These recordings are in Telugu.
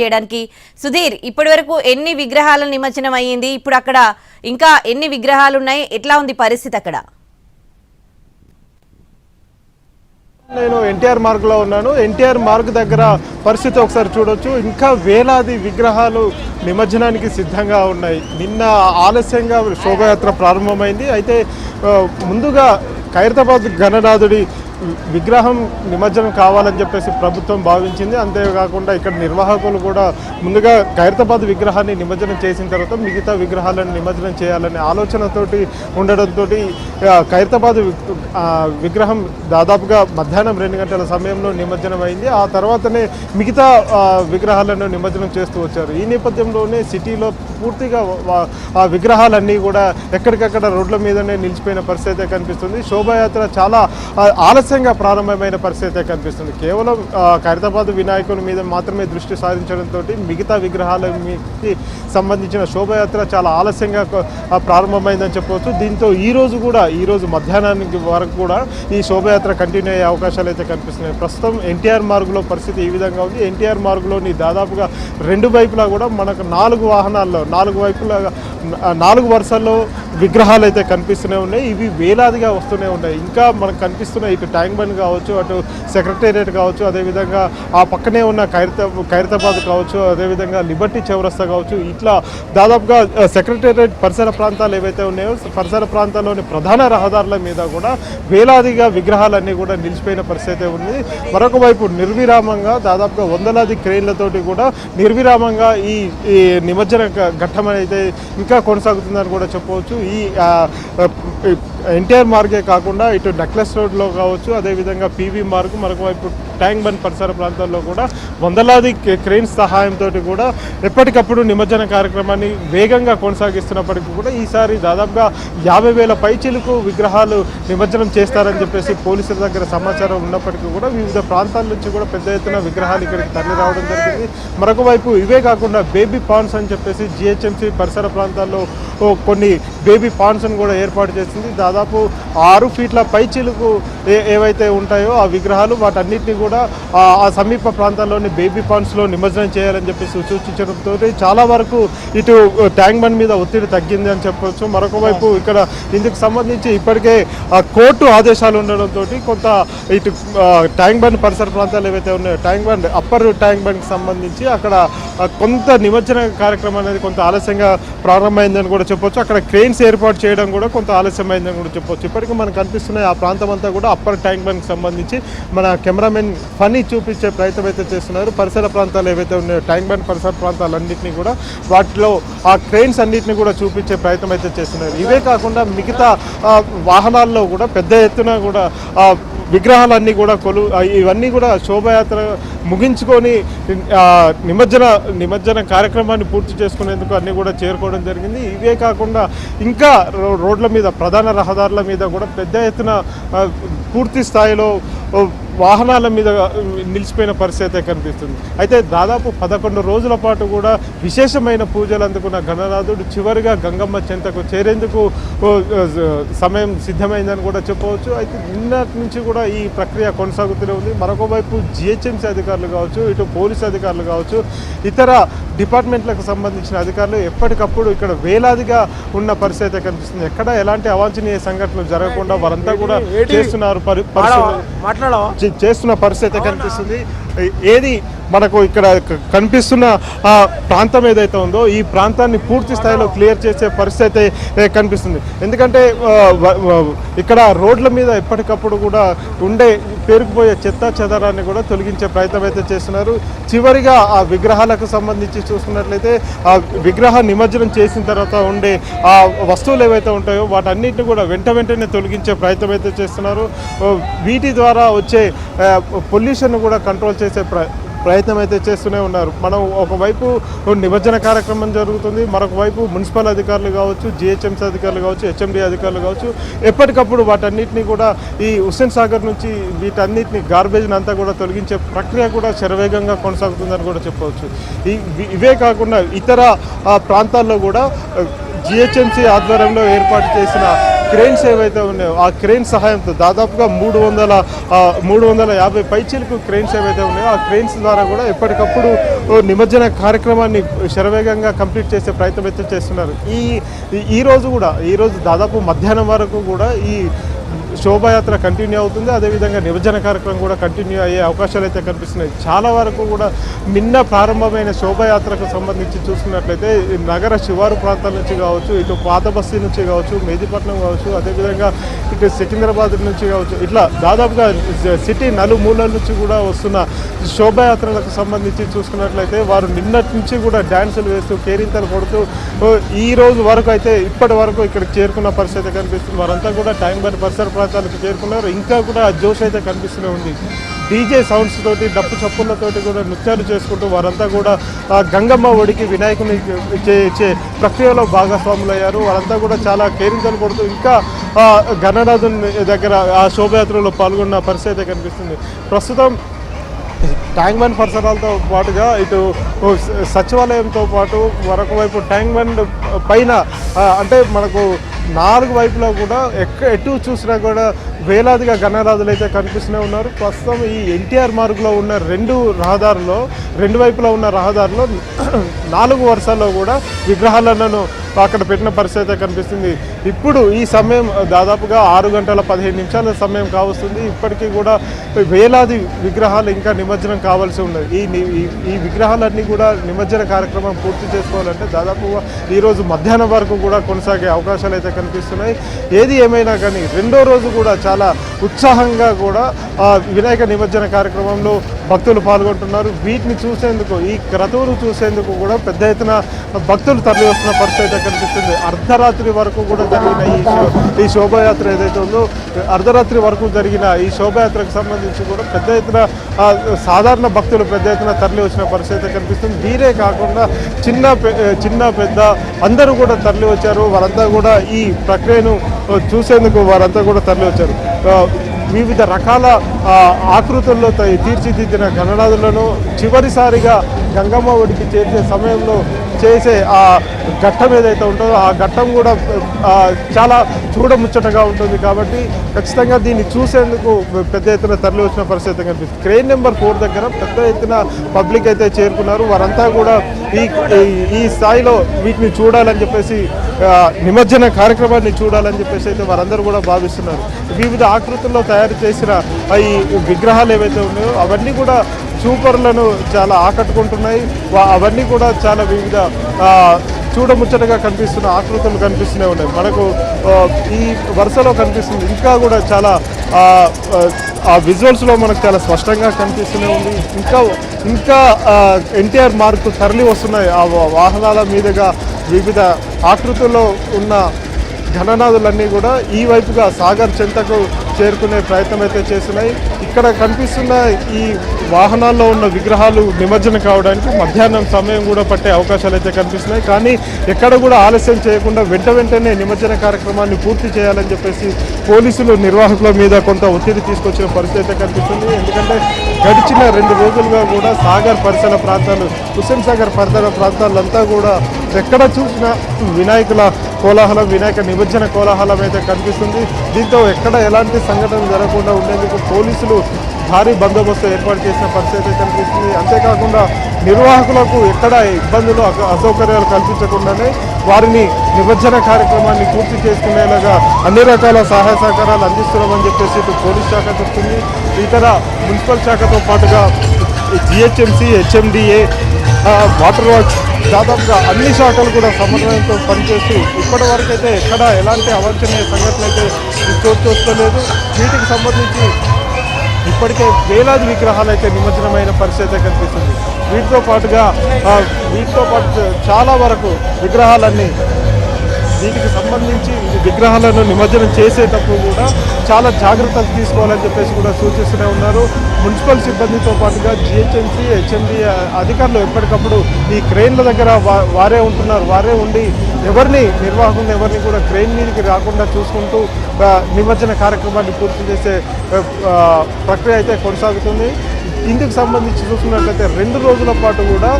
చేయడానికి. సుధీర్ ఇప్పటి వరకు ఎన్ని విగ్రహాల నిమజ్జనం అయ్యింది? ఇప్పుడు అక్కడ ఇంకా ఎన్ని విగ్రహాలు ఉన్నాయి? ఎట్లా ఉంది పరిస్థితి అక్కడ? నేను ఎన్టీఆర్ మార్గ్లో ఉన్నాను. ఎన్టీఆర్ మార్గ్ దగ్గర పరిస్థితి ఒకసారి చూడొచ్చు. ఇంకా వేలాది విగ్రహాలు నిమజ్జనానికి సిద్ధంగా ఉన్నాయి. నిన్న ఆలస్యంగా శోభయాత్ర ప్రారంభమైంది. అయితే ముందుగా ఖైరతాబాద్ గణనాథుడి విగ్రహం నిమజ్జనం కావాలని చెప్పేసి ప్రభుత్వం భావించింది. అంతేకాకుండా ఇక్కడ నిర్వాహకులు కూడా ముందుగా ఖైరతాబాద్ విగ్రహాన్ని నిమజ్జనం చేసిన తర్వాత మిగతా విగ్రహాలను నిమజ్జనం చేయాలనే ఆలోచనతోటి ఉండడంతో ఖైరతాబాద్ విగ్రహం దాదాపుగా మధ్యాహ్నం రెండు గంటల సమయంలో నిమజ్జనం అయింది. ఆ తర్వాతనే మిగతా విగ్రహాలను నిమజ్జనం చేస్తూ వచ్చారు. ఈ నేపథ్యంలోనే సిటీలో పూర్తిగా ఆ విగ్రహాలన్నీ కూడా ఎక్కడికక్కడ రోడ్ల మీదనే నిలిచిపోయిన పరిస్థితి అయితే కనిపిస్తుంది. శోభాయాత్ర చాలా ఆ, ఆలస్యంగా ప్రారంభమైన పరిస్థితి అయితే కనిపిస్తుంది. కేవలం ఖైరతాబాద్ వినాయకుని మీద మాత్రమే దృష్టి సారించడంతో మిగతా విగ్రహాలకి సంబంధించిన శోభయాత్ర చాలా ఆలస్యంగా ప్రారంభమైందని చెప్పవచ్చు. దీంతో ఈరోజు కూడా ఈ రోజు మధ్యాహ్నానికి వరకు కూడా ఈ శోభయాత్ర కంటిన్యూ అయ్యే అవకాశాలు అయితే కనిపిస్తున్నాయి. ప్రస్తుతం ఎన్టీఆర్ మార్గులో పరిస్థితి ఈ విధంగా ఉంది. ఎన్టీఆర్ మార్గులోని దాదాపుగా రెండు వైపులా కూడా మనకు నాలుగు వాహనాల్లో నాలుగు వైపులా నాలుగు వరుసల్లో విగ్రహాలు అయితే కనిపిస్తూనే ఉన్నాయి. ఇవి వేలాదిగా వస్తూనే ఉన్నాయి. ఇంకా మనకు కనిపిస్తున్న ఇటు ట్యాంక్ బండ్ కావచ్చు అటు సెక్రటేరియట్ కావచ్చు అదేవిధంగా ఆ పక్కనే ఉన్న ఖైరత ఖైరతాబాద్ కావచ్చు అదేవిధంగా లిబర్టీ చౌరస్తా కావచ్చు ఇట్లా దాదాపుగా సెక్రటేరియట్ పరిసర ప్రాంతాలు ఏవైతే ఉన్నాయో పరిసర ప్రాంతాల్లోని ప్రధాన రహదారుల మీద కూడా వేలాదిగా విగ్రహాలన్నీ కూడా నిలిచిపోయిన పరిస్థితి ఉంది. మరొక వైపు నిర్విరామంగా దాదాపుగా వందలాది క్రెయిన్లతోటి కూడా నిర్విరామంగా ఈ నిమజ్జన ఘట్టం అయితే ఇంకా కొనసాగుతుందని కూడా చెప్పవచ్చు. ఈ ఆ, ఎన్టీఆర్ మార్గే కాకుండా ఇటు నెక్లెస్ రోడ్లో కావచ్చు అదేవిధంగా పీవీ మార్గ్ మరొకవైపు ట్యాంక్ బండ్ పరిసర ప్రాంతాల్లో కూడా వందలాది క్రెయిన్స్ సహాయంతో కూడా ఎప్పటికప్పుడు నిమజ్జన కార్యక్రమాన్ని వేగంగా కొనసాగిస్తున్నప్పటికీ కూడా ఈసారి దాదాపుగా యాభై వేల పైచిలకు విగ్రహాలు నిమజ్జనం చేస్తారని చెప్పేసి పోలీసుల దగ్గర సమాచారం ఉన్నప్పటికీ కూడా వివిధ ప్రాంతాల నుంచి కూడా పెద్ద ఎత్తున విగ్రహాలు ఇక్కడికి తరలి రావడం జరిగింది. మరొక వైపు ఇవే కాకుండా బేబీ పాన్స్ అని చెప్పేసి జిహెచ్ఎంసీ పరిసర ప్రాంతాల్లో కొన్ని బేబీ పాన్స్ను కూడా ఏర్పాటు చేసింది. దాదాపు ఆరు ఫీట్ల పైచిలకు ఏ ఏవైతే ఉంటాయో ఆ విగ్రహాలు వాటన్నిటిని కూడా ఆ సమీప ప్రాంతాల్లోని బేబీ పాండ్స్లో నిమజ్జనం చేయాలని చెప్పేసి సూచించడంతో చాలా వరకు ఇటు ట్యాంక్ బండ్ మీద ఒత్తిడి తగ్గింది అని చెప్పవచ్చు మరొక వైపు ఇక్కడ ఇందుకు సంబంధించి ఇప్పటికే ఆ కోర్టు ఆదేశాలు ఉండడంతో కొంత ఇటు ట్యాంక్ బండ్ పరిసర ప్రాంతాలు ఏవైతే ఉన్నాయో ట్యాంక్ బండ్ అప్పర్ ట్యాంక్ బండ్కి సంబంధించి అక్కడ కొంత నిమజ్జన కార్యక్రమం అనేది కొంత ఆలస్యంగా ప్రారంభమైందని కూడా చెప్పొచ్చు. అక్కడ క్రెయిన్స్ ఏర్పాటు చేయడం కూడా కొంత ఆలస్యమైందని కూడా చెప్పొచ్చు ఇప్పటికీ మనకు కనిపిస్తున్నాయి ఆ ప్రాంతం అంతా కూడా అప్పర్ ట్యాంక్ బండ్కి సంబంధించి మన కెమెరామెన్ ఫనీ చూపించే ప్రయత్నం అయితే చేస్తున్నారు. పరిసర ప్రాంతాలు ఏవైతే ఉన్నాయో ట్యాంక్ బండ్ పరిసర ప్రాంతాలన్నింటినీ కూడా వాటిలో ఆ ట్రైన్స్ అన్నింటినీ కూడా చూపించే ప్రయత్నం అయితే చేస్తున్నారు. ఇవే కాకుండా మిగతా వాహనాల్లో కూడా పెద్ద ఎత్తున కూడా విగ్రహాలన్నీ కూడా కొలు ఇవన్నీ కూడా శోభయాత్ర ముగించుకొని నిమజ్జన నిమజ్జన కార్యక్రమాన్ని పూర్తి చేసుకునేందుకు అన్నీ కూడా చేరుకోవడం జరిగింది. ఇవే కాకుండా ఇంకా రో- రోడ్ల మీద ప్రధాన రహదారుల మీద కూడా పెద్ద ఎత్తున పూర్తి స్థాయిలో వాహనాల మీద నిలిచిపోయిన పరిస్థితి అయితే కనిపిస్తుంది. అయితే దాదాపు పదకొండు రోజుల పాటు కూడా విశేషమైన పూజలు అందుకున్న గణనాథుడు చివరిగా గంగమ్మ చెంతకు చేరేందుకు సమయం సిద్ధమైందని కూడా చెప్పవచ్చు. అయితే నిన్నటి నుంచి కూడా ఈ ప్రక్రియ కొనసాగుతూనే ఉంది. మరొక వైపు జిహెచ్ఎంసీ అధికారులు కావచ్చు ఇటు పోలీసు అధికారులు కావచ్చు ఇతర డిపార్ట్మెంట్లకు సంబంధించిన అధికారులు ఎప్పటికప్పుడు ఇక్కడ వేలాదిగా ఉన్న పరిస్థితి అయితే కనిపిస్తుంది. ఎక్కడ ఎలాంటి అవాంఛనీయ సంఘటనలు జరగకుండా వారంతా కూడా చేస్తున్నారు పరి- చేస్తున్న పరిస్థితి కనిపిస్తుంది. ఏది మనకు ఇక్కడ కనిపిస్తున్న ఆ ప్రాంతం ఏదైతే ఉందో ఈ ప్రాంతాన్ని పూర్తి స్థాయిలో క్లియర్ చేసే పరిస్థితి అయితే కనిపిస్తుంది. ఎందుకంటే ఇక్కడ రోడ్ల మీద ఎప్పటికప్పుడు కూడా ఉండే పేరుకుపోయే చెత్త చెదరాన్ని కూడా తొలగించే ప్రయత్నం అయితే చేస్తున్నారు. చివరిగా ఆ విగ్రహాలకు సంబంధించి చూసుకున్నట్లయితే ఆ విగ్రహ నిమజ్జనం చేసిన తర్వాత ఉండే ఆ వస్తువులు ఏవైతే ఉంటాయో వాటన్నిటిని కూడా వెంట వెంటనే తొలగించే ప్రయత్నం అయితే చేస్తున్నారు. వీటి ద్వారా వచ్చే పొల్యూషన్ కూడా కంట్రోల్ చేసే ప్ర ప్రయత్నం అయితే చేస్తూనే ఉన్నారు. మనం ఒకవైపు నిమజ్జన కార్యక్రమం జరుగుతుంది మరొక వైపు మున్సిపల్ అధికారులు కావచ్చు జిహెచ్ఎంసీ అధికారులు కావచ్చు హెచ్ఎండి అధికారులు కావచ్చు ఎప్పటికప్పుడు వాటన్నిటిని కూడా ఈ హుస్సేన్ సాగర్ నుంచి వీటన్నిటిని గార్బేజ్ని అంతా కూడా తొలగించే ప్రక్రియ కూడా శరవేగంగా కొనసాగుతుందని కూడా చెప్పవచ్చు. ఇవే కాకుండా ఇతర ఆ, ప్రాంతాల్లో కూడా జిహెచ్ఎంసీ ఆధ్వర్యంలో ఏర్పాటు చేసిన క్రెయిన్స్ ఏవైతే ఉన్నాయో ఆ క్రెయిన్ సహాయంతో దాదాపుగా మూడు వందల మూడు వందల యాభై పైచీలకు క్రెయిన్స్ ఏవైతే ఉన్నాయో ఆ క్రెయిన్స్ ద్వారా కూడా ఎప్పటికప్పుడు ఓ నిమజ్జన కార్యక్రమాన్ని శరవేగంగా కంప్లీట్ చేసే ప్రయత్నం అయితే చేస్తున్నారు. ఈ ఈరోజు కూడా ఈరోజు దాదాపు మధ్యాహ్నం వరకు కూడా ఈ శోభాయాత్ర కంటిన్యూ అవుతుంది. అదేవిధంగా నిమజ్జన కార్యక్రమం కూడా కంటిన్యూ అయ్యే అవకాశాలు అయితే కనిపిస్తున్నాయి. చాలా వరకు కూడా నిన్న ప్రారంభమైన శోభాయాత్రకు సంబంధించి చూసుకున్నట్లయితే నగర శివారు ప్రాంతాల నుంచి కావచ్చు ఇటు పాత బస్తీ నుంచి కావచ్చు మేదిపట్నం కావచ్చు అదేవిధంగా ఇటు సికింద్రాబాద్ నుంచి కావచ్చు ఇట్లా దాదాపుగా సిటీ నలుమూలల నుంచి కూడా వస్తున్న శోభాయాత్రలకు సంబంధించి చూసుకున్నట్లయితే వారు నిన్నటి నుంచి కూడా డ్యాన్సులు వేస్తూ కేరింతలు కొడుతూ ఈ రోజు వరకు అయితే ఇప్పటి వరకు ఇక్కడికి చేరుకున్న పరిస్థితి కనిపిస్తుంది. వారంతా కూడా టైం బట్టి పరిసర ప్రాంతాలకు చేరుకున్నారు. ఇంకా కూడా ఆ జోష్ అయితే కనిపిస్తూనే ఉంది. డీజే సౌండ్స్ తోటి డప్పు చప్పులతోటి కూడా నృత్యాలు చేసుకుంటూ వారంతా కూడా ఆ గంగమ్మ ఒడికి వినాయకుని చే- ప్రక్రియలో భాగస్వాములయ్యారు. వారంతా కూడా చాలా కేరింతలు కొడుతూ ఇంకా ఆ గణనాథుని దగ్గర ఆ శోభయాత్రలో పాల్గొన్న పరిస్థితి అయితే కనిపిస్తుంది. ప్రస్తుతం ట్యాంక్ బండ్ పరిసరాలతో పాటుగా ఇటు సచివాలయంతో పాటు మరొక వైపు ట్యాంక్ బండ్ పైన అంటే మనకు నాలుగు వైపులా కూడా ఎక్క ఎటు చూసినా కూడా వేలాదిగా గణరాజులు అయితే కనిపిస్తూనే ఉన్నారు. ప్రస్తుతం ఈ ఎన్టీఆర్ మార్గులో ఉన్న రెండు రహదారుల్లో రెండు వైపులా ఉన్న రహదారిలో నాలుగు వరుసల్లో కూడా విగ్రహాలను అక్కడ పెట్టిన పరిస్థితి అయితే కనిపిస్తుంది. ఇప్పుడు ఈ సమయం దాదాపుగా ఆరు గంటల పదిహేను నిమిషాల సమయం కావస్తుంది. ఇప్పటికీ కూడా వేలాది విగ్రహాలు ఇంకా నిమజ్జనం కావాల్సి ఉన్నది. ఈ- ఈ విగ్రహాలన్నీ కూడా నిమజ్జన కార్యక్రమం పూర్తి చేసుకోవాలంటే దాదాపుగా ఈరోజు మధ్యాహ్నం వరకు కూడా కొనసాగే అవకాశాలు అయితే కనిపిస్తున్నాయి. ఏది ఏమైనా కానీ రెండో రోజు కూడా చాలా ఉత్సాహంగా కూడా ఆ వినాయక నిమజ్జన కార్యక్రమంలో భక్తులు పాల్గొంటున్నారు. వీటిని చూసేందుకు ఈ క్రతువును చూసేందుకు కూడా పెద్ద ఎత్తున భక్తులు తరలివస్తున్న పరిస్థితి అయితే కనిపిస్తుంది. అర్ధరాత్రి వరకు కూడా జరిగిన ఈ ఈ శోభాయాత్ర ఏదైతే ఉందో అర్ధరాత్రి వరకు జరిగిన ఈ శోభాయాత్రకు సంబంధించి కూడా పెద్ద ఎత్తున సాధారణ భక్తులు పెద్ద ఎత్తున తరలి వచ్చిన పరిస్థితి అయితే కనిపిస్తుంది. వీరే కాకుండా చిన్న చిన్న పెద్ద అందరూ కూడా తరలి వచ్చారు వారంతా కూడా ఈ ప్రక్రియను చూసేందుకు వారంతా కూడా తరలి వచ్చారు వివిధ రకాల ఆకృతుల్లో త- తీర్చిదిద్దిన గణనాథులను చివరిసారిగా గంగమ్మ ఒడికి చేసే సమయంలో చేసే ఆ ఘట్టం ఏదైతే ఉంటుందో ఆ ఘట్టం కూడా చాలా చూడముచ్చటగా ఉంటుంది కాబట్టి ఖచ్చితంగా దీన్ని చూసేందుకు పెద్ద ఎత్తున తరలి వచ్చిన పరిస్థితి కనిపిస్తుంది. క్రెయిన్ నెంబర్ ఫోర్ దగ్గర పెద్ద ఎత్తున పబ్లిక్ అయితే చేరుకున్నారు. వారంతా కూడా ఈ ఈ- స్థాయిలో వీటిని చూడాలని చెప్పేసి నిమజ్జన కార్యక్రమాన్ని చూడాలని చెప్పేసి అయితే వారందరూ కూడా భావిస్తున్నారు. వివిధ ఆకృతుల్లో తయారు చేసిన ఈ విగ్రహాలు ఏవైతే ఉన్నాయో అవన్నీ కూడా చూపర్లను చాలా ఆకట్టుకుంటున్నాయి. వా- అవన్నీ కూడా చాలా వివిధ చూడముచ్చటగా కనిపిస్తున్న ఆకృతులు కనిపిస్తూనే ఉన్నాయి. మనకు ఈ వరుసలో కనిపిస్తుంది. ఇంకా కూడా చాలా ఆ, విజువల్స్లో మనకు చాలా స్పష్టంగా కనిపిస్తూనే ఉంది. ఇంకా ఇంకా ఎన్టీఆర్ మార్కు తరలి వస్తున్నాయి. ఆ వాహనాల మీదుగా వివిధ ఆకృతుల్లో ఉన్న ఘననాథులన్నీ కూడా ఈ వైపుగా సాగర్ చెంతకు చేరుకునే ప్రయత్నం అయితే చేస్తున్నాయి. ఇక్కడ కనిపిస్తున్న ఈ వాహనాల్లో ఉన్న విగ్రహాలు నిమజ్జనం కావడానికి మధ్యాహ్నం సమయం కూడా పట్టే అవకాశాలు అయితే కనిపిస్తున్నాయి. కానీ ఎక్కడ కూడా ఆలస్యం చేయకుండా వెంట వెంటనే నిమజ్జన కార్యక్రమాన్ని పూర్తి చేయాలని చెప్పేసి పోలీసులు నిర్వాహకుల మీద కొంత ఒత్తిడి తీసుకొచ్చిన పరిస్థితి అయితే కనిపిస్తుంది. ఎందుకంటే గడిచిన రెండు రోజులుగా కూడా సాగర్ పరిసర ప్రాంతాలు హుస్సేన్ సాగర్ పరిసర ప్రాంతాలంతా కూడా ఎక్కడ చూసినా వినాయకుల కోలాహలం వినాయక నిమజ్జన కోలాహలం అయితే కనిపిస్తుంది. దీంతో ఎక్కడ ఎలాంటి సంఘటన జరగకుండా ఉండేందుకు పోలీసులు భారీ బందోబస్తు ఏర్పాటు చేసిన పరిస్థితి అయితే కనిపిస్తుంది. అంతేకాకుండా నిర్వాహకులకు ఎక్కడ ఇబ్బందులు అసౌకర్యాలు కల్పించకుండానే వారిని నిమజ్జన కార్యక్రమాన్ని పూర్తి చేసుకునేలాగా అన్ని రకాల సహాయ సహకారాలు అందిస్తున్నామని చెప్పేసి ఇటు పోలీస్ శాఖ చెప్తుంది. ఇతర మున్సిపల్ శాఖతో పాటుగా జిహెచ్ఎంసీ హెచ్ఎండిఏ వాటర్ వర్క్స్ దాదాపుగా అన్ని శాఖలు కూడా సమన్వయంతో పనిచేస్తూ ఇప్పటి వరకైతే ఎక్కడ ఎలాంటి అవాంఛనీయ సంఘటన అయితే చోటు చేసుకోలేదు వీటికి సంబంధించి ఇప్పటికే వేలాది విగ్రహాలు అయితే నిమజ్జనమైన పరిస్థితి కనిపిస్తుంది. వీటితో పాటుగా వీటితో పాటు చాలా వరకు విగ్రహాలన్నీ వీటికి సంబంధించి విగ్రహాలను నిమజ్జనం చేసేటప్పుడు కూడా చాలా జాగ్రత్తలు తీసుకోవాలని చెప్పేసి కూడా సూచిస్తూనే ఉన్నారు. మున్సిపల్ సిబ్బందితో పాటుగా జిహెచ్ఎంసీ హెచ్ఎండి అధికారులు ఎప్పటికప్పుడు ఈ క్రెయిన్ల దగ్గర వారే ఉంటున్నారు. వారే ఉండి ఎవరిని నిర్వాహకులను ఎవరిని కూడా క్రెయిన్ మీదకి రాకుండా చూసుకుంటూ నిమజ్జన కార్యక్రమాన్ని పూర్తి చేసే ప్రక్రియ అయితే కొనసాగుతుంది. ఇందుకు సంబంధించి చూసుకున్నట్లయితే రెండు రోజుల పాటు కూడా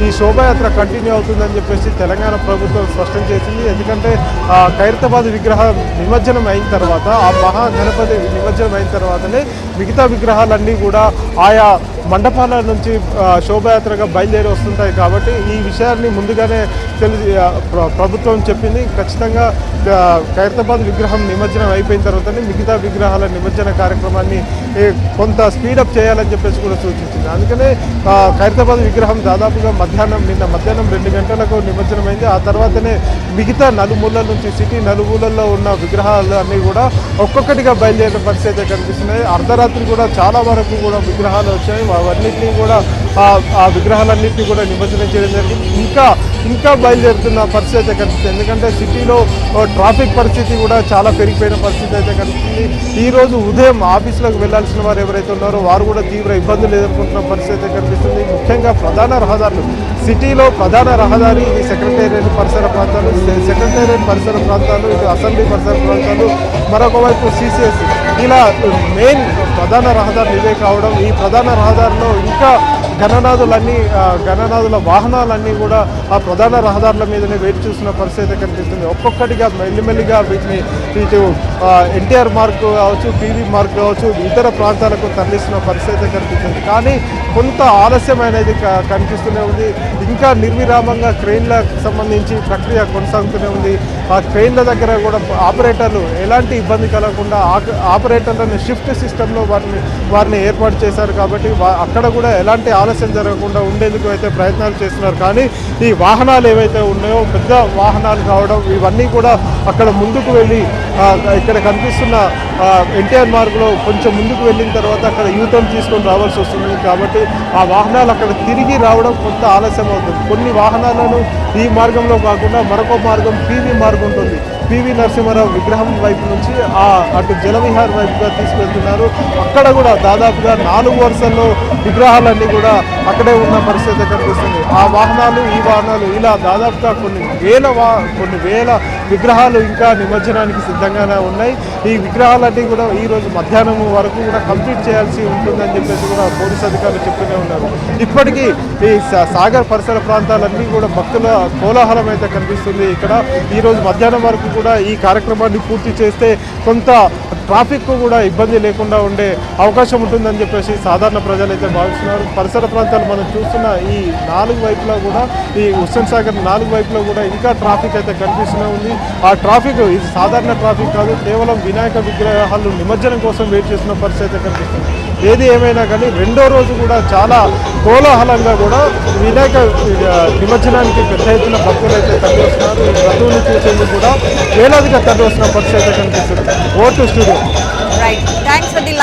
ఈ శోభాయాత్ర కంటిన్యూ అవుతుందని చెప్పేసి తెలంగాణ ప్రభుత్వం స్పష్టం చేసింది. ఎందుకంటే ఆ, ఖైరతాబాద్ విగ్రహం నిమజ్జనం అయిన తర్వాత ఆ మహా గణపతి నిమజ్జనం అయిన తర్వాతనే మిగతా విగ్రహాలన్నీ కూడా ఆయా మండపాల నుంచి శోభయాత్రగా శోభాయాత్రగా బయలుదేరి వస్తుంటాయి కాబట్టి ఈ విషయాన్ని ముందుగానే తెలిసి ప్రభుత్వం చెప్పింది. ఖచ్చితంగా ఖైరతాబాద్ విగ్రహం నిమజ్జనం అయిపోయిన తర్వాతనే మిగతా విగ్రహాల నిమజ్జన కార్యక్రమాన్ని కొంత స్పీడప్ చేయాలని చెప్పేసి కూడా సూచించింది. అందుకనే ఖైరతాబాద్ విగ్రహం దాదాపుగా మధ్యాహ్నం నిన్న మధ్యాహ్నం రెండు గంటలకు నిమజ్జనం ఆ తర్వాతనే మిగతా నలుమూలల నుంచి సిటీ నలుమూలల్లో ఉన్న విగ్రహాలు అన్నీ కూడా ఒక్కొక్కటిగా బయలుదేరిన పరిస్థితి అయితే కనిపిస్తున్నాయి. అర్ధరాత్రి కూడా చాలా వరకు కూడా విగ్రహాలు వచ్చాయి. అవన్నింటినీ కూడా ఆ విగ్రహాలన్నింటినీ కూడా నిమజ్జనం చేయడం జరిగింది. ఇంకా ఇంకా బయలుదేరుతున్న పరిస్థితి అయితే కనిపిస్తుంది. ఎందుకంటే సిటీలో ట్రాఫిక్ పరిస్థితి కూడా చాలా పెరిగిపోయిన పరిస్థితి అయితే కనిపిస్తుంది. ఈరోజు ఉదయం ఆఫీసులకు వెళ్ళాల్సిన వారు ఎవరైతే ఉన్నారో వారు కూడా తీవ్ర ఇబ్బందులు ఎదుర్కొంటున్న పరిస్థితి అయితే కనిపిస్తుంది. ముఖ్యంగా ప్రధాన రహదారులు. సిటీలో ప్రధాన రహదారి ఇది సెక్రటేరియట్ పరిసర ప్రాంతాలు సెక్రటేరియట్ పరిసర ప్రాంతాలు ఇది అసెంబ్లీ పరిసర ప్రాంతాలు మరొక వైపు సిసిఎస్ ఇలా మెయిన్ ప్రధాన రహదారులు ఇవే కావడం ఈ ప్రధాన రహదారిలో ఇంకా గణనాథులన్నీ గణనాథుల వాహనాలన్నీ కూడా ఆ ప్రధాన రహదారుల మీదనే వేచి చూసిన పరిస్థితి అయితే కనిపిస్తుంది. ఒక్కొక్కటిగా మెల్లిమెల్లిగా వీటిని ఇటు ఎన్టీఆర్ మార్క్ కావచ్చు పీవీ మార్క్ కావచ్చు ఇతర ప్రాంతాలకు తరలిస్తున్న పరిస్థితి అయితే కనిపిస్తుంది. కానీ కొంత ఆలస్యం అనేది క- కనిపిస్తూనే ఉంది. ఇంకా నిర్విరామంగా క్రెయిన్లకు సంబంధించి ప్రక్రియ కొనసాగుతూనే ఉంది. ఆ క్రెయిన్ల దగ్గర కూడా ఆపరేటర్లు ఎలాంటి ఇబ్బంది కలగకుండా ఆపరేటర్లను షిఫ్ట్ సిస్టంలో వారిని వారిని ఏర్పాటు చేశారు కాబట్టి అక్కడ కూడా ఎలాంటి ఆలస్యం జరగకుండా ఉండేందుకు అయితే ప్రయత్నాలు చేస్తున్నారు. కానీ ఈ వాహనాలు ఏవైతే ఉన్నాయో పెద్ద వాహనాలు కావడం ఇవన్నీ కూడా అక్కడ ముందుకు వెళ్ళి ఇక్కడ కనిపిస్తున్న ఎన్టీఆర్ మార్గులో కొంచెం ముందుకు వెళ్ళిన తర్వాత అక్కడ యూటర్న్ తీసుకొని రావాల్సి వస్తుంది. కాబట్టి ఆ వాహనాలు అక్కడ తిరిగి రావడం కొంత ఆలస్యం అవుతుంది. కొన్ని వాహనాలను ఈ మార్గంలో కాకుండా మరొక మార్గం పీవీ మార్గం ఉంటుంది. పివి నరసింహారావు విగ్రహం వైపు నుంచి ఆ అటు జలవిహార్ వైపుగా తీసుకెళ్తున్నారు. అక్కడ కూడా దాదాపుగా నాలుగు వరుసల్లో విగ్రహాలన్నీ కూడా అక్కడే ఉన్న పరిస్థితి కనిపిస్తుంది ఆ వాహనాలు ఈ వాహనాలు ఇలా దాదాపుగా కొన్ని వేల వా కొన్ని వేల విగ్రహాలు ఇంకా నిమజ్జనానికి సిద్ధంగానే ఉన్నాయి. ఈ విగ్రహాలన్నీ కూడా ఈరోజు మధ్యాహ్నం వరకు కూడా కంప్లీట్ చేయాల్సి ఉంటుందని చెప్పేసి కూడా పోలీస్ అధికారులు చెప్తూనే ఉన్నారు. ఇప్పటికీ ఈ సాగర్ పరిసర ప్రాంతాలన్నీ కూడా భక్తుల కోలాహలం అయితే కనిపిస్తుంది ఇక్కడ. ఈరోజు మధ్యాహ్నం వరకు కూడా ఈ కార్యక్రమాన్ని పూర్తి చేస్తే కొంత ట్రాఫిక్ కూడా ఇబ్బంది లేకుండా ఉండే అవకాశం ఉంటుందని చెప్పేసి సాధారణ ప్రజలు అయితే భావిస్తున్నారు. పరిసర ప్రాంతాలు మనం చూస్తున్న ఈ నాలుగు వైపులా కూడా ఈ హుస్సేన్ సాగర్ నాలుగు వైపులా కూడా ఇంకా ట్రాఫిక్ అయితే కనిపిస్తూనే ఉంది. ఆ ట్రాఫిక్ ఇది సాధారణ ట్రాఫిక్ కాదు కేవలం వినాయక విగ్రహాలు నిమజ్జనం కోసం వెయిట్ చేస్తున్న పరిస్థితి అయితే కనిపిస్తుంది. ఏది ఏమైనా కానీ రెండో రోజు కూడా చాలా కోలాహలంగా కూడా వినాయక నిమజ్జనానికి పెద్ద ఎత్తున భక్తులు అయితే తరలి వస్తున్నారు ఈ క్రతువుని చూసేందుకు కూడా వేలాదిగా తరలి వస్తున్న పరిస్థితి అయితే కనిపిస్తుంది. Vote studio. right. Thanks for the